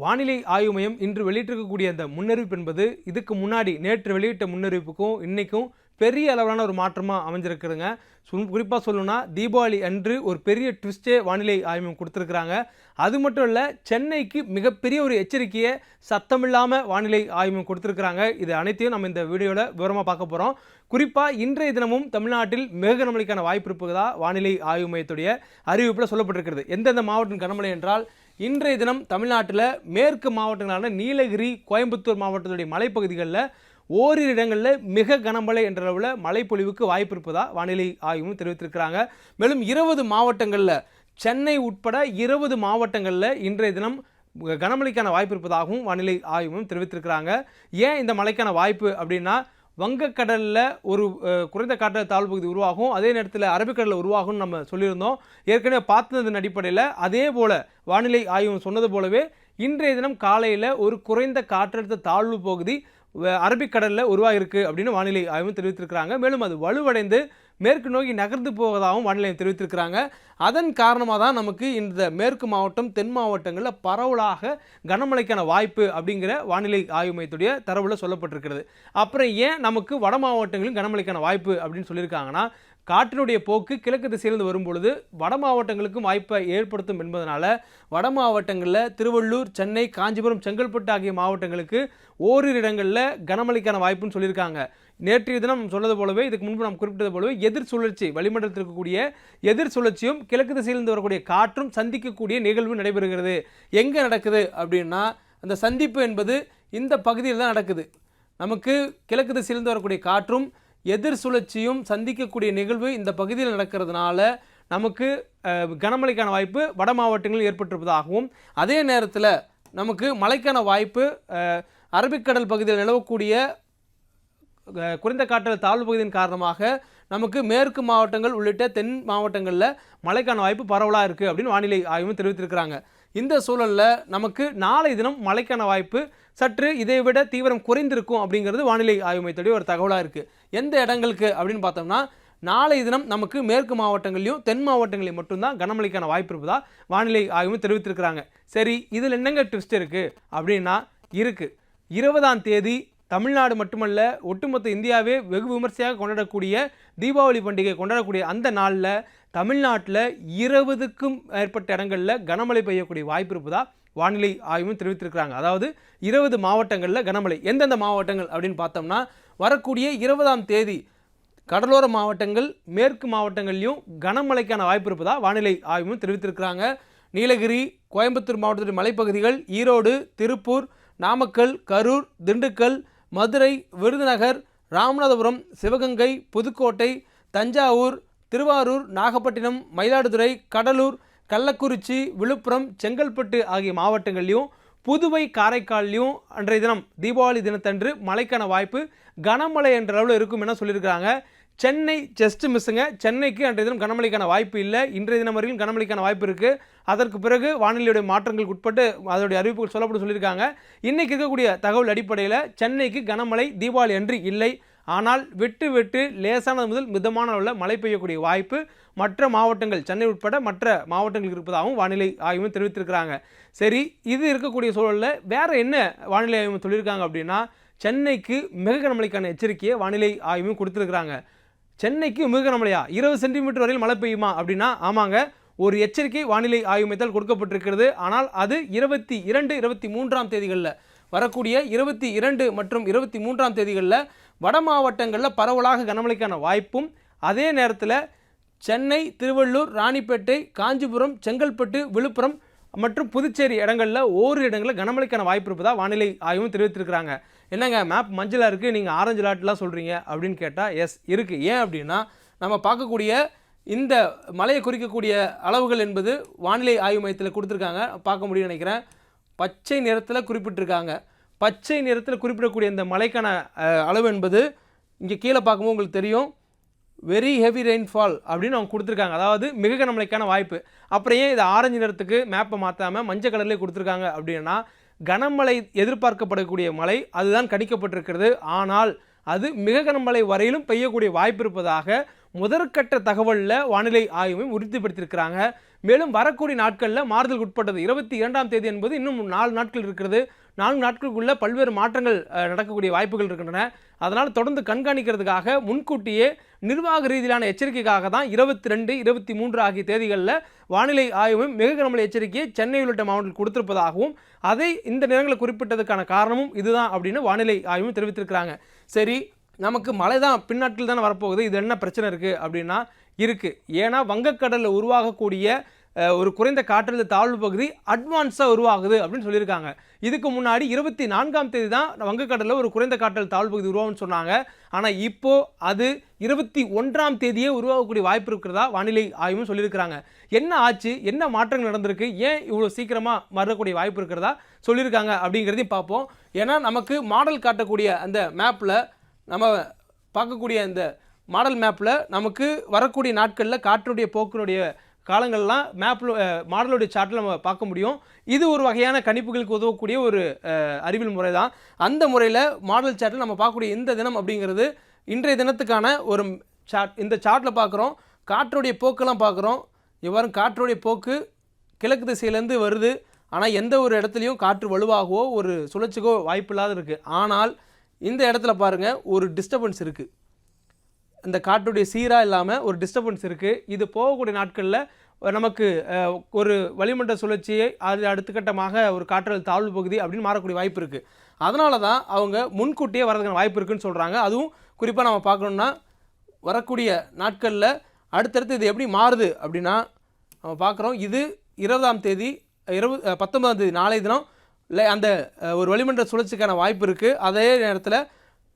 வானிலை ஆய்வு மையம் இன்று வெளியிட்டிருக்கக்கூடிய அந்த முன்னறிவிப்பு என்பது இதுக்கு முன்னாடி நேற்று வெளியிட்ட முன்னறிவிப்புக்கும் இன்னைக்கும் பெரிய அளவிலான ஒரு மாற்றமாக அமைஞ்சிருக்குதுங்க. குறிப்பாக சொல்லணும்னா தீபாவளி அன்று ஒரு பெரிய ட்விஸ்டே வானிலை ஆய்வு கொடுத்துருக்குறாங்க. அது மட்டும் இல்லை சென்னைக்கு மிகப்பெரிய ஒரு எச்சரிக்கையை சத்தமில்லாமல் வானிலை ஆய்வு கொடுத்துருக்குறாங்க. இது அனைத்தையும் நம்ம இந்த வீடியோவில் விவரமாக பார்க்க போகிறோம் குறிப்பாக இன்றைய தினமும் தமிழ்நாட்டில் மிக கனமழைக்கான வாய்ப்பு இருப்பதா வானிலை ஆய்வு மையத்துடைய அறிவிப்பில் சொல்லப்பட்டிருக்கிறது. எந்தெந்த மாவட்டம் கனமழை என்றால் இன்றைய தினம் தமிழ்நாட்டில் மேற்கு மாவட்டங்களான நீலகிரி கோயம்புத்தூர் மாவட்டத்துடைய மலைப்பகுதிகளில் ஓரிரு இடங்களில் மிக கனமழை என்ற அளவில் மழைப்பொழிவுக்கு வாய்ப்பு இருப்பதா வானிலை ஆய்வும் தெரிவித்திருக்கிறாங்க. மேலும் இருபது மாவட்டங்களில் சென்னை உட்பட இருபது மாவட்டங்களில் இன்றைய தினம் கனமழைக்கான வாய்ப்பு இருப்பதாகவும் வானிலை ஆய்வும் தெரிவித்திருக்கிறாங்க. ஏன் இந்த மழைக்கான வாய்ப்பு அப்படின்னா வங்கக்கடலில் ஒரு குறைந்த காற்றழுத்த தாழ்வு பகுதி உருவாகும். அதே நேரத்தில் அரபிக்கடலில் உருவாகும்னு நம்ம சொல்லியிருந்தோம். ஏற்கனவே பார்த்ததன் அடிப்படையில் அதே போல் வானிலை ஆய்வு சொன்னது போலவே இன்றைய தினம் காலையில் ஒரு குறைந்த காற்றழுத்த தாழ்வு பகுதி அரபிக்கடலில் உருவாகிருக்கு அப்படின்னு வானிலை ஆய்வு தெரிவித்திருக்கிறாங்க. மேலும் அது வலுவடைந்து மேற்கு நோக்கி நகர்ந்து போவதாகவும் வானிலை தெரிவித்திருக்கிறாங்க. அதன் காரணமாக தான் நமக்கு இந்த மேற்கு மாவட்டம் தென் மாவட்டங்களில் பரவலாக கனமழைக்கான வாய்ப்பு அப்படிங்கிற வானிலை ஆய்வு மையத்துடைய தரவில் சொல்லப்பட்டிருக்கிறது. அப்புறம் ஏன் நமக்கு வட மாவட்டங்களிலும் கனமழைக்கான வாய்ப்பு அப்படின்னு சொல்லியிருக்காங்கன்னா காற்றினுடைய போக்கு கிழக்கு திசையிலிருந்து வரும்பொழுது வட மாவட்டங்களுக்கும் வாய்ப்பை ஏற்படுத்தும் என்பதனால வட மாவட்டங்களில் திருவள்ளூர் சென்னை காஞ்சிபுரம் செங்கல்பட்டு ஆகிய மாவட்டங்களுக்கு ஓரிரு இடங்களில் கனமழைக்கான வாய்ப்புன்னு சொல்லியிருக்காங்க. நேற்றைய தினம் சொன்னது போலவே இதுக்கு முன்பு நாம் குறிப்பிட்டது போலவே எதிர் சுழற்சி வளிமண்டலத்தில் இருக்கக்கூடிய எதிர் சுழற்சியும் கிழக்கு திசையிலிருந்து வரக்கூடிய காற்றும் சந்திக்கக்கூடிய நிகழ்வு நடைபெறுகிறது. எங்கே நடக்குது அப்படின்னா அந்த சந்திப்பு என்பது இந்த பகுதியில் தான் நடக்குது. நமக்கு கிழக்கு திசையிலிருந்து வரக்கூடிய காற்றும் எதிர் சுழற்சியும் சந்திக்கக்கூடிய நிகழ்வு இந்த பகுதியில் நடக்கிறதுனால நமக்கு கனமழைக்கான வாய்ப்பு வட மாவட்டங்களில் ஏற்பட்டிருப்பதாகவும் அதே நேரத்தில் நமக்கு மழைக்கான வாய்ப்பு அரபிக்கடல் பகுதியில் நிலவக்கூடிய குறைந்த காற்றல் தாழ்வு பகுதியின் காரணமாக நமக்கு மேற்கு மாவட்டங்கள் உள்ளிட்ட தென் மாவட்டங்களில் மழைக்கான வாய்ப்பு பரவலாக இருக்குது அப்படின்னு வானிலை ஆய்வு தெரிவித்திருக்கிறாங்க. இந்த சூழலில் நமக்கு நாளை தினம் மழைக்கான வாய்ப்பு சற்று இதை விட தீவிரம் குறைந்திருக்கும் அப்படிங்கிறது வானிலை ஆய்வு மையத்துடைய ஒரு தகவலாக இருக்குது எந்த இடங்களுக்கு அப்படின்னு பார்த்தோம்னா நாளை தினம் நமக்கு மேற்கு மாவட்டங்களையும் தென் மாவட்டங்களையும் மட்டும்தான் கனமழைக்கான வாய்ப்பு இருப்பதா வானிலை ஆய்வு தெரிவித்திருக்கிறாங்க. சரி இதில் என்னங்க ட்விஸ்ட் இருக்குது அப்படின்னா இருக்குது இருபதாம் தேதி தமிழ்நாடு மட்டுமல்ல ஒட்டுமொத்த இந்தியாவே வெகு விமர்சையாக கொண்டாடக்கூடிய தீபாவளி பண்டிகை கொண்டாடக்கூடிய அந்த நாளில் தமிழ்நாட்டில் இருபதுக்கும் மேற்பட்ட இடங்களில் கனமழை பெய்யக்கூடிய வாய்ப்பு இருப்பதாக வானிலை ஆய்வும் தெரிவித்திருக்கிறாங்க. அதாவது இருபது மாவட்டங்களில் கனமழை. எந்தெந்த மாவட்டங்கள் அப்படின்னு பார்த்தோம்னா வரக்கூடிய இருபதாம் தேதி கடலோர மாவட்டங்கள் மேற்கு மாவட்டங்கள்லையும் கனமழைக்கான வாய்ப்பு இருப்பதாக வானிலை ஆய்வும் தெரிவித்திருக்கிறாங்க. நீலகிரி கோயம்புத்தூர் மாவட்டத்தின் மலைப்பகுதிகள் ஈரோடு திருப்பூர் நாமக்கல் கரூர் திண்டுக்கல் மதுரை விருதுநகர் ராமநாதபுரம் சிவகங்கை புதுக்கோட்டை தஞ்சாவூர் திருவாரூர் நாகப்பட்டினம் மயிலாடுதுறை கடலூர் கள்ளக்குறிச்சி விழுப்புரம் செங்கல்பட்டு ஆகிய மாவட்டங்கள்லையும் புதுவை காரைக்கால்லையும் அன்றைய தினம் தீபாவளி தினத்தன்று மழைக்கான வாய்ப்பு கனமழை என்ற அளவில் இருக்கும் என சொல்லியிருக்கிறாங்க. சென்னை ஜஸ்ட் மிஸ்ஸுங்க சென்னைக்கு அன்றைய தினம் கனமழைக்கான வாய்ப்பு இல்லை. இன்றைய தினம் வரையிலும் கனமழைக்கான வாய்ப்பு இருக்குது அதற்கு பிறகு வானிலையுடைய மாற்றங்களுக்கு உட்பட்டு அதோடைய அறிவிப்புகள் சொல்லப்பட்டு சொல்லியிருக்காங்க. இன்றைக்கி இருக்கக்கூடிய தகவல் அடிப்படையில் சென்னைக்கு கனமழை தீபாவளி அன்று இல்லை. ஆனால் விட்டு விட்டு லேசானது முதல் மிதமான அளவில் மழை பெய்யக்கூடிய வாய்ப்பு மற்ற மாவட்டங்கள் சென்னை உட்பட மற்ற மாவட்டங்களுக்கு இருப்பதாகவும் வானிலை ஆய்வு தெரிவித்திருக்கிறாங்க. சரி இது இருக்கக்கூடிய சூழலில் வேறு என்ன வானிலை ஆய்வு சொல்லியிருக்காங்க அப்படின்னா சென்னைக்கு மிக கனமழைக்கான எச்சரிக்கையை வானிலை ஆய்வும் கொடுத்துருக்குறாங்க. சென்னைக்கு மிக இருபது சென்டிமீட்டர் வரையில் மழை பெய்யுமா? அப்படின்னா ஆமாங்க. ஒரு எச்சரிக்கை வானிலை ஆய்வு மையத்தால் கொடுக்கப்பட்டிருக்கிறது. ஆனால் அது இருபத்தி இரண்டு இருபத்தி மூன்றாம் தேதிகளில். வரக்கூடிய இருபத்தி இரண்டு மற்றும் இருபத்தி மூன்றாம் தேதிகளில் வட மாவட்டங்களில் பரவலாக கனமழைக்கான வாய்ப்பும் அதே நேரத்தில் சென்னை திருவள்ளூர் ராணிப்பேட்டை காஞ்சிபுரம் செங்கல்பட்டு விழுப்புரம் மற்றும் புதுச்சேரி இடங்களில் ஓரிரு இடங்களில் கனமழைக்கான வாய்ப்பு இருப்பதாக வானிலை ஆய்வும் தெரிவித்திருக்கிறாங்க. என்னங்க மேப் மஞ்சளாக இருக்குது நீங்கள் ஆரஞ்சு லாட்லாம் சொல்கிறீங்க அப்படின்னு கேட்டால் எஸ் இருக்குது ஏன் அப்படின்னா நம்ம பார்க்கக்கூடிய இந்த மலையை குறிக்கக்கூடிய அளவுகள் என்பது வானிலை ஆய்வு மையத்தில் கொடுத்துருக்காங்க. பார்க்க முடியும் நினைக்கிறேன். பச்சை நிறத்தில் குறிப்பிட்டிருக்காங்க. பச்சை நிறத்தில் குறிப்பிடக்கூடிய இந்த மலைக்கான அளவு என்பது இங்கே கீழே பார்க்கும்போது உங்களுக்கு தெரியும். வெரி ஹெவி ரெயின்ஃபால் அப்படின்னு அவங்க கொடுத்துருக்காங்க. அதாவது மிக கனமழைக்கான வாய்ப்பு. அப்புறம் ஏன் இது ஆரஞ்சு நிறத்துக்கு மேப்பை மாற்றாமல் மஞ்சள் கலர்லேயே கொடுத்துருக்காங்க அப்படின்னா கனமழை எதிர்பார்க்கப்படக்கூடிய மழை அதுதான் கணிக்கப்பட்டிருக்கிறது. ஆனால் அது மிக கனமழை வரையிலும் பெய்யக்கூடிய வாய்ப்பு இருப்பதாக முதற்கட்ட தகவலில் வானிலை ஆய்வையும் உறுதிப்படுத்தியிருக்கிறாங்க. மேலும் வரக்கூடிய நாட்களில் மாறுதலுக்கு உட்பட்டது. இருபத்தி இரண்டாம் தேதி என்பது இன்னும் நாலு நாட்கள் இருக்கிறது. நான்கு நாட்களுக்குள்ள பல்வேறு மாற்றங்கள் நடக்கக்கூடிய வாய்ப்புகள் இருக்கின்றன. அதனால் தொடர்ந்து கண்காணிக்கிறதுக்காக முன்கூட்டியே நிர்வாக ரீதியிலான எச்சரிக்கைக்காக தான் இருபத்தி ரெண்டு இருபத்தி மூன்று ஆகிய தேதிகளில் வானிலை ஆய்வும் மிக கனமழை எச்சரிக்கையை சென்னை உள்ளிட்ட மாவட்டத்தில் கொடுத்திருப்பதாகவும் அதை இந்த நேரங்களில் குறிப்பிட்டதுக்கான காரணமும் இதுதான் அப்படின்னு வானிலை ஆய்வு தெரிவித்திருக்கிறாங்க. சரி நமக்கு மழை தான் பின்னாட்டில் தானே வரப்போகுது இது என்ன பிரச்சனை இருக்குது அப்படின்னா இருக்குது ஏன்னா வங்கக்கடலில் உருவாகக்கூடிய ஒரு குறைந்த காற்றழுத்த தாழ்வு பகுதி அட்வான்ஸாக உருவாகுது அப்படின்னு சொல்லியிருக்காங்க. இதுக்கு முன்னாடி இருபத்தி நான்காம் தேதி தான் வங்கக்கடலில் ஒரு குறைந்த காற்றழுத்த தாழ்வு பகுதி உருவாகும்னு சொன்னாங்க. ஆனால் இப்போது அது இருபத்தி ஒன்றாம் தேதியே உருவாகக்கூடிய வாய்ப்பு இருக்கிறதா வானிலை ஆய்வும் சொல்லியிருக்கிறாங்க. என்ன ஆச்சு? என்ன மாற்றங்கள் நடந்திருக்கு? ஏன் இவ்வளோ சீக்கிரமாக வரக்கூடிய வாய்ப்பு இருக்கிறதா சொல்லியிருக்காங்க அப்படிங்கிறதையும் பார்ப்போம். ஏன்னா நமக்கு மாடல் காட்டக்கூடிய அந்த மேப்பில் நம்ம பார்க்கக்கூடிய இந்த மாடல் மேப்பில் நமக்கு வரக்கூடிய நாட்களில் காற்றுடைய போக்கினுடைய காலங்கள்லாம் மேப்பில் மாடலுடைய சார்ட்டில் நம்ம பார்க்க முடியும். இது ஒரு வகையான கணிப்புகளுக்கு உதவக்கூடிய ஒரு அறிவியல் முறை தான் அந்த முறையில் மாடல் சார்ட்டில் நம்ம பார்க்கக்கூடிய இந்த தினம் அப்படிங்கிறது இன்றைய தினத்துக்கான ஒரு சார்ட் இந்த சார்ட்டில் பார்க்குறோம். காற்றுடைய போக்கெல்லாம் பார்க்குறோம். இவ்வாறு காற்றுடைய போக்கு கிழக்கு திசையிலேருந்து வருது. ஆனால் எந்த ஒரு இடத்துலையும் காற்று வலுவாகவோ ஒரு சுழற்சிக்கோ வாய்ப்பு இல்லாத இருக்குது ஆனால் இந்த இடத்துல பாருங்கள் ஒரு டிஸ்டர்பன்ஸ் இருக்குது இந்த காற்றுடைய சீராக இல்லாமல் ஒரு டிஸ்டர்பன்ஸ் இருக்குது இது போகக்கூடிய நாட்களில் நமக்கு ஒரு வளிமண்டல சுழற்சியை அது அடுத்த கட்டமாக ஒரு காற்றல் தாழ்வு பகுதி அப்படின்னு மாறக்கூடிய வாய்ப்பு இருக்குது அதனால தான் அவங்க முன்கூட்டியே வரதுக்கான வாய்ப்பு இருக்குன்னு சொல்கிறாங்க அதுவும் குறிப்பாக நம்ம பார்க்கணுன்னா வரக்கூடிய நாட்களில் அடுத்தடுத்து இது எப்படி மாறுது அப்படின்னா நம்ம பார்க்குறோம் இது இருபதாம் தேதி இருபது பத்தொன்பதாம் தேதி நாளை தினம் இல்லை அந்த ஒரு வளிமன்ற சுழற்சிக்கான வாய்ப்பு இருக்குது அதே நேரத்தில்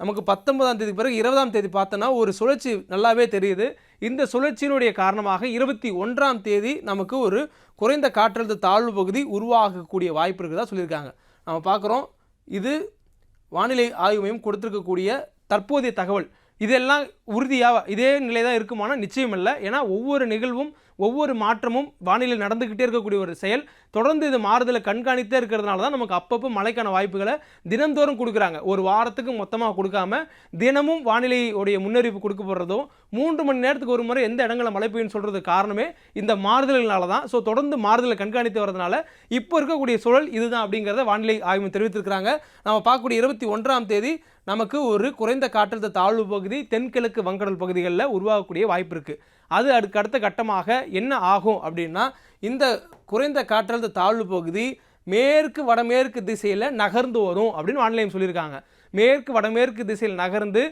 நமக்கு பத்தொன்பதாம் தேதி பிறகு இருபதாம் தேதி பார்த்தோன்னா ஒரு சுழற்சி நல்லாவே தெரியுது. இந்த சுழற்சியினுடைய காரணமாக இருபத்தி ஒன்றாம் தேதி நமக்கு ஒரு குறைந்த காற்றழுத்த தாழ்வு பகுதி உருவாகக்கூடிய வாய்ப்பு இருக்குதா சொல்லியிருக்காங்க. நம்ம பார்க்குறோம் இது வானிலை ஆய்வு மையம் கொடுத்துருக்கக்கூடிய தற்போதைய தகவல். இதெல்லாம் உறுதியாக இதே நிலை தான் இருக்குமானா நிச்சயம் இல்லை ஏன்னா ஒவ்வொரு நிகழ்வும் ஒவ்வொரு மாற்றமும் வானிலை நடந்துக்கிட்டே இருக்கக்கூடிய ஒரு செயல். தொடர்ந்து இது மாறுதலை கண்காணித்தே இருக்கிறதுனால தான் நமக்கு அப்பப்போ மழைக்கான வாய்ப்புகளை தினந்தோறும் கொடுக்குறாங்க. ஒரு வாரத்துக்கு மொத்தமாக கொடுக்காம தினமும் வானிலையுடைய முன்னறிவிப்பு கொடுக்க போடுறதும் மூன்று மணி நேரத்துக்கு ஒரு முறை எந்த இடங்களில் மழை பெய்யும்னு சொல்கிறது காரணமே இந்த மாறுதல்களால தான். ஸோ தொடர்ந்து மாறுதலை கண்காணித்து வரதுனால இப்போ இருக்கக்கூடிய சூழல் இதுதான் அப்படிங்கிறத வானிலை ஆய்வு தெரிவித்திருக்கிறாங்க. நம்ம பார்க்கக்கூடிய இருபத்தி ஒன்றாம் தேதி நமக்கு ஒரு குறைந்த காற்றழுத்த தாழ்வு பகுதி தென்கிழக்கு வங்கடல் பகுதிகளில் உருவாகக்கூடிய வாய்ப்பு இருக்குது அது அதுக்கு அடுத்த கட்டமாக என்ன ஆகும் அப்படின்னா இந்த குறைந்த காற்றழுத்த தாழ்வு பகுதி மேற்கு வடமேற்கு திசையில் நகர்ந்து வரும் அப்படின்னு வானிலையம் சொல்லியிருக்காங்க. மேற்கு வடமேற்கு திசையில் நகர்ந்து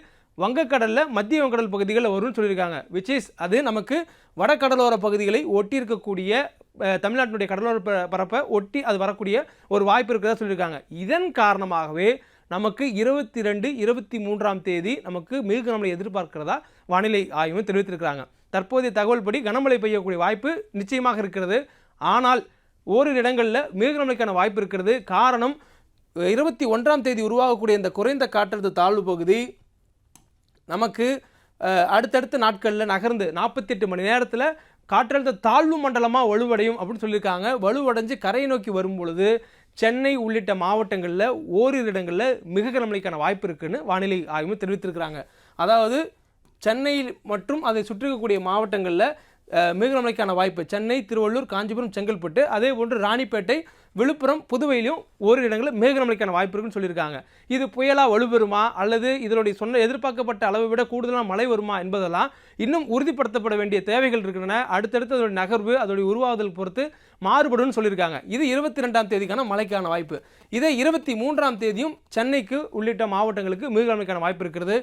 வங்கக்கடலில் மத்திய வங்கடல் பகுதிகளில் வரும்னு சொல்லியிருக்காங்க. விச் இஸ் அது நமக்கு வடகடலோர பகுதிகளை ஒட்டி இருக்கக்கூடிய தமிழ்நாட்டினுடைய கடலோர பரப்பை ஒட்டி அது வரக்கூடிய ஒரு வாய்ப்பு இருக்கிறதா சொல்லியிருக்காங்க. இதன் காரணமாகவே நமக்கு இருபத்தி ரெண்டு இருபத்தி மூன்றாம் தேதி நமக்கு மிக கனமழை எதிர்பார்க்கிறதா? வானிலை ஆய்வு தெரிவித்திருக்கிறாங்க. தற்போதைய தகவல் படி கனமழை பெய்யக்கூடிய வாய்ப்பு நிச்சயமாக இருக்கிறது. ஆனால் ஓரிரு இடங்களில் மிக கனமழைக்கான வாய்ப்பு இருக்கிறது. காரணம் இருபத்தி ஒன்றாம் தேதி உருவாகக்கூடிய இந்த குறைந்த காற்றழுத்த தாழ்வு பகுதி நமக்கு அடுத்தடுத்த நாட்களில் நகர்ந்து நாற்பத்தெட்டு மணி நேரத்தில் காற்றழுத்த தாழ்வு மண்டலமாக வலுவடையும் அப்படின்னு சொல்லியிருக்காங்க. வலுவடைஞ்சு கரையை நோக்கி வரும் பொழுது சென்னை உள்ளிட்ட மாவட்டங்களில் ஓரிரு இடங்களில் மிக கனமழைக்கான வாய்ப்பு இருக்குன்னு வானிலை ஆய்வு தெரிவித்திருக்கிறாங்க. அதாவது சென்னையில் மற்றும் அதை சுற்றி இருக்கக்கூடிய மாவட்டங்களில் மிக கனமழைக்கான வாய்ப்பு. சென்னை திருவள்ளூர் காஞ்சிபுரம் செங்கல்பட்டு அதே போன்று ராணிப்பேட்டை விழுப்புரம் புதுவையிலும் ஒரு இடங்களில் மிக வாய்ப்பு இருக்குன்னு சொல்லியிருக்காங்க. இது புயலாக வலுப்பெறுமா? அல்லது இதனுடைய சொன்ன எதிர்பார்க்கப்பட்ட அளவை விட கூடுதலாக மழை வருமா என்பதெல்லாம் இன்னும் உறுதிப்படுத்தப்பட வேண்டிய தேவைகள் இருக்கின்றன. அடுத்தடுத்து அதோடைய நகர்வு அதோடைய உருவாகுதல் பொறுத்து மாறுபடும்னு சொல்லியிருக்காங்க. இது இருபத்தி ரெண்டாம் தேதிக்கான மழைக்கான வாய்ப்பு. இதே இருபத்தி மூன்றாம் தேதியும் சென்னைக்கு உள்ளிட்ட மாவட்டங்களுக்கு மிருகமைக்கான வாய்ப்பு இருக்கிறது.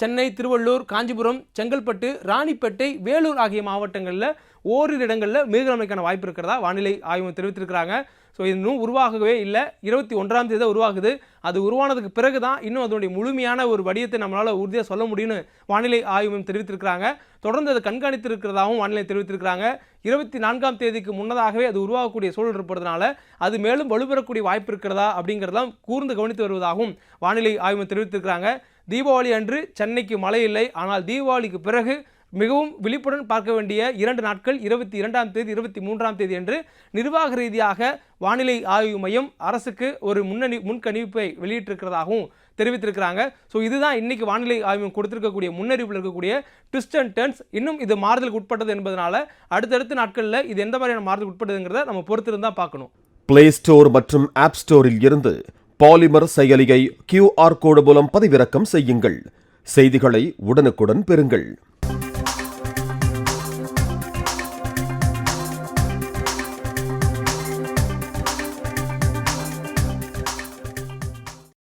சென்னை திருவள்ளூர் காஞ்சிபுரம் செங்கல்பட்டு ராணிப்பேட்டை வேலூர் ஆகிய மாவட்டங்களில் ஓரிரு இடங்களில் மிருகமைக்கான வாய்ப்பு இருக்கிறதா? வானிலை ஆய்வு தெரிவித்திருக்கிறாங்க. ஸோ இன்னும் உருவாகவே இல்லை. இருபத்தி ஒன்றாம் தேதி தான் உருவாகுது. அது உருவானதுக்கு பிறகு தான் இன்னும் அதனுடைய முழுமையான ஒரு வடிவத்தை நம்மளால் உறுதியாக சொல்ல முடியும்னு வானிலை ஆய்வு மையம் தெரிவித்திருக்கிறாங்க. தொடர்ந்து அதை கண்காணித்து இருக்கிறதாகவும் வானிலை தெரிவித்திருக்கிறாங்க. இருபத்தி நான்காம் தேதிக்கு முன்னதாகவே அது உருவாகக்கூடிய சூழல் இருப்பதனால அது மேலும் வலுப்பெறக்கூடிய வாய்ப்பு இருக்கிறதா அப்படிங்கிறதெல்லாம் கூர்ந்து கவனித்து வருவதாகவும் வானிலை ஆய்வு தெரிவித்திருக்கிறாங்க. தீபாவளி அன்று சென்னைக்கு மழை இல்லை. ஆனால் தீபாவளிக்கு பிறகு மிகவும் விழிப்புடன் பார்க்க வேண்டிய இரண்டு நாட்கள் இருபத்தி இரண்டாம் தேதி இருபத்தி மூன்றாம் தேதி என்று நிர்வாக ரீதியாக வானிலை ஆய்வு மையம் அரசுக்கு ஒரு முன்னணி முன்கணிப்பை வெளியிட்டிருக்கிறதாகவும் தெரிவித்திருக்கிறாங்க. ஸோ இதுதான் இன்னைக்கு வானிலை ஆய்வு கொடுத்துருக்கக்கூடிய கொடுத்திருக்கக்கூடிய இருக்கக்கூடிய ட்விஸ்ட் அண்ட் டர்ன்ஸ் இன்னும் இது மாறுதலுக்கு உட்பட்டது என்பதனால அடுத்தடுத்த நாட்களில் இது எந்த மாதிரியான மாறுதல் உட்பட்டதுங்கிறத நம்ம பொறுத்திருந்தா பார்க்கணும். பிளே ஸ்டோர் மற்றும் ஆப் ஸ்டோரில் இருந்து பாலிமர் செயலியை கியூஆர் கோடு மூலம் பதிவிறக்கம் செய்யுங்கள். செய்திகளை உடனுக்குடன் பெறுங்கள்.